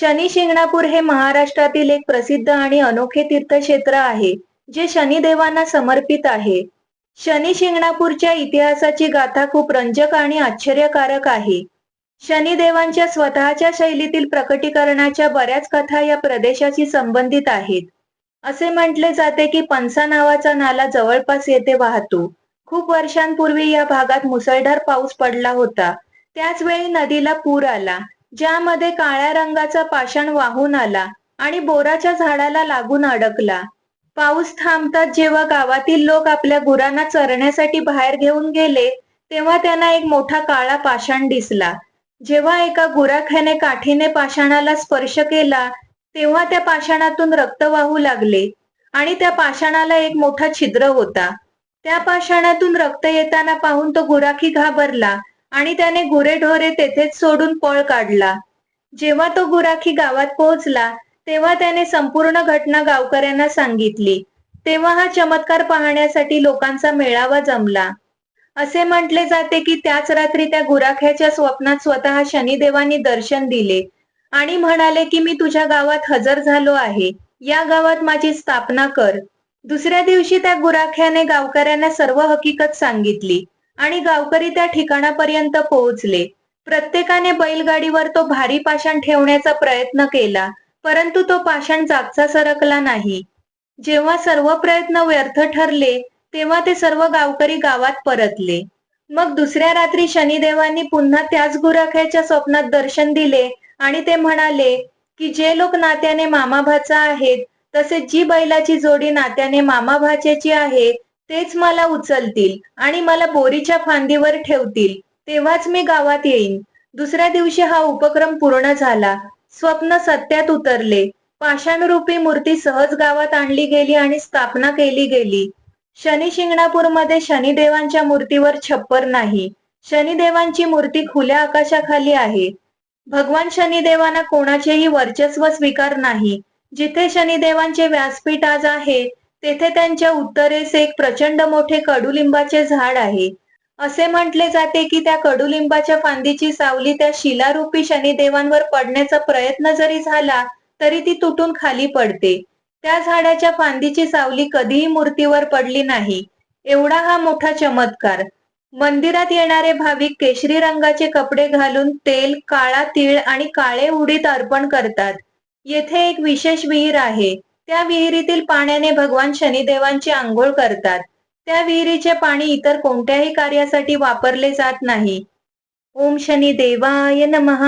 शनी शिंगणापूर हे महाराष्ट्रातील एक प्रसिद्ध आणि अनोखे तीर्थक्षेत्र आहे जे शनिदेवांना समर्पित आहे. शनी शिंगणापूरच्या इतिहासाची गाथा खूप रंजक आणि आश्चर्यकारक आहे. शनिदेवांच्या स्वतःच्या शैलीतील प्रकटीकरणाच्या बऱ्याच कथा या प्रदेशाशी संबंधित आहेत. असे म्हटले जाते की पंसा नावाचा नाला जवळपास येथे वाहतो. खूप वर्षांपूर्वी या भागात मुसळधार पाऊस पडला होता. त्याच वेळी नदीला पूर आला. ज्यामध्ये काळ्या रंगाचा पाषाण वाहून आला आणि बोराच्या झाडाला लागून अडकला. पाऊस थांबताच जेव्हा गावातील लोक आपल्या गुरांना चरण्यासाठी बाहेर घेऊन गेले तेव्हा त्यांना एक मोठा काळा पाषाण दिसला. जेव्हा एका गुराख्याने काठीने पाषाणाला स्पर्श केला तेव्हा त्या पाषाणातून रक्त वाहू लागले आणि त्या पाषाणाला एक मोठा छिद्र होता. त्या पाषाणातून रक्त येताना पाहून तो गुराखी घाबरला आणि त्याने गुरेढोरे तेथेच सोडून पळ काढला. जेव्हा तो गुराखी गावात पोहोचला तेव्हा त्याने संपूर्ण घटना गावकऱ्यांना सांगितली. तेव्हा हा चमत्कार पाहण्यासाठी लोकांचा मेळावा जमला. असे म्हटले जाते की त्याच रात्री त्या गुराख्याच्या स्वप्नात स्वतः शनिदेवांनी दर्शन दिले आणि म्हणाले की मी तुझ्या गावात हजर झालो आहे. या गावात माझी स्थापना कर. दुसऱ्या दिवशी त्या गुराख्याने गावकऱ्यांना सर्व हकीकत सांगितली. आणि गावकरी त्या ठिकाणापर्यंत पोहोचले. प्रत्येकाने बैलगाडीवर तो भारी पाषाण ठेवण्याचा प्रयत्न केला परंतु तो पाषाण जागचा सरकला नाही. जेव्हा सर्व प्रयत्न व्यर्थ ठरले तेव्हा ते सर्व गावकरी गावात परतले. मग दुसऱ्या रात्री शनिदेवांनी पुन्हा त्याच गुराख्याच्या स्वप्नात दर्शन दिले आणि ते म्हणाले की जे लोक नात्याने मामाभाचा आहेत तसेच जी बैलाची जोडी नात्याने मामाभाच्याची आहे तेच मला उचलतील आणि मला बोरीच्या फांदीवर ठेवतील तेव्हाच मी गावात येईन. दुसऱ्या दिवशी हा उपक्रम पूर्ण झाला. स्वप्न सत्यात उतरले. पाषाणरूपी मूर्ती सहज गावात आणली गेली आणि स्थापना केली गेली. शनी शिंगणापूरमध्ये शनिदेवांच्या मूर्तीवर छप्पर नाही. शनिदेवांची मूर्ती खुल्या आकाशाखाली आहे. भगवान शनिदेवांना कोणाचेही वर्चस्व स्वीकार नाही. जिथे शनिदेवांचे व्यासपीठ आज आहे तेथे त्यांच्या उत्तरेस एक प्रचंड मोठे कडुलिंबाचे झाड आहे. असे म्हटले जाते की त्या कडुलिंबाच्या फांदीची सावली त्या शिलारूपी शनिदेवांवर पडण्याचा प्रयत्न जरी झाला तरी ती तुटून खाली पडते. त्या झाडाच्या फांदीची सावली कधीही मूर्तीवर पडली नाही. एवढा हा मोठा चमत्कार. मंदिरात येणारे भाविक केशरी रंगाचे कपडे घालून तेल काळा तीळ आणि काळे उडीत अर्पण करतात. येथे एक विशेष विहीर आहे. त्या विहिरीतील पाण्याने भगवान शनिदेवांची आंघोळ करतात. त्या विहिरीचे पाणी इतर कोणत्याही कार्यासाठी वापरले जात नाही. ओम शनी देवाय नमः.